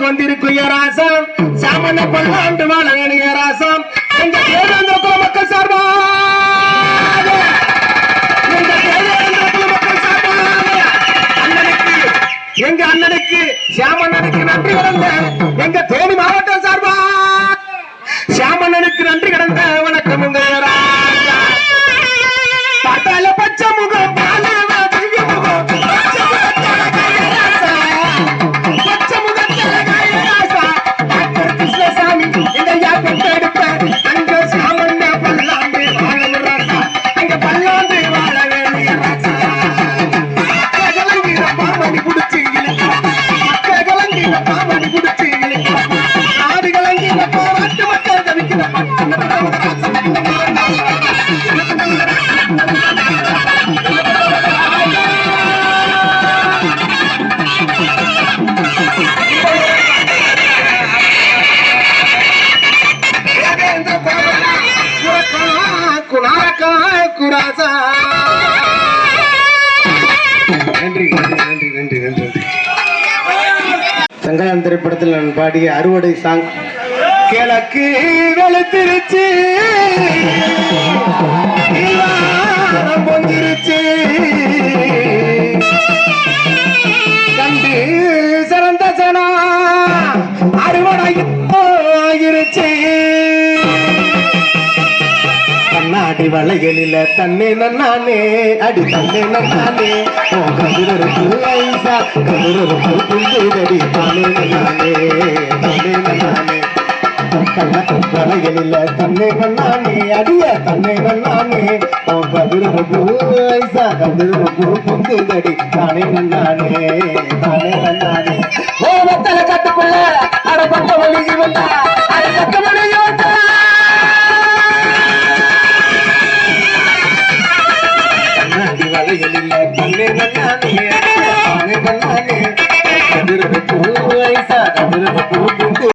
வேணிய ராசம். சாமன பல்லாண்டு வாழ ராசம். எங்க தேவேந்திர குல மக்கள் எங்க அண்ணனுக்கு எங்க நன்றி வளர்ந்த எங்க நன்றி நன்றி நன்றி நன்றி நன்றி திரைப்படத்தில் நான் பாடிய அறுவடை சாங் கிழக்கு வெளுத்திருச்சு. அடி வளையலில தன்னே நன்னானே அடி தன்னே நன்னானே ஓ கதிரருக்கு ஐசா கதிரருக்கு புல்லுதடி தானே நன்னானே தானே நன்னானே கண்ண வளையலில தன்னே நன்னானே அடிய தன்னே நன்னானே ஓ கதிரருக்கு ஐசா கதிரருக்கு புல்லுதடி தானே நன்னானே தானே நன்னானே ஓ மத்தல கட்டுக்குள்ள அட பட்ட வழி வந்தா கண்ணாடி வளையலில்ல கண்ணே நன்னானே கண்ணே நன்னானே கதிரவு பூ ஐசா கதிரவு பூ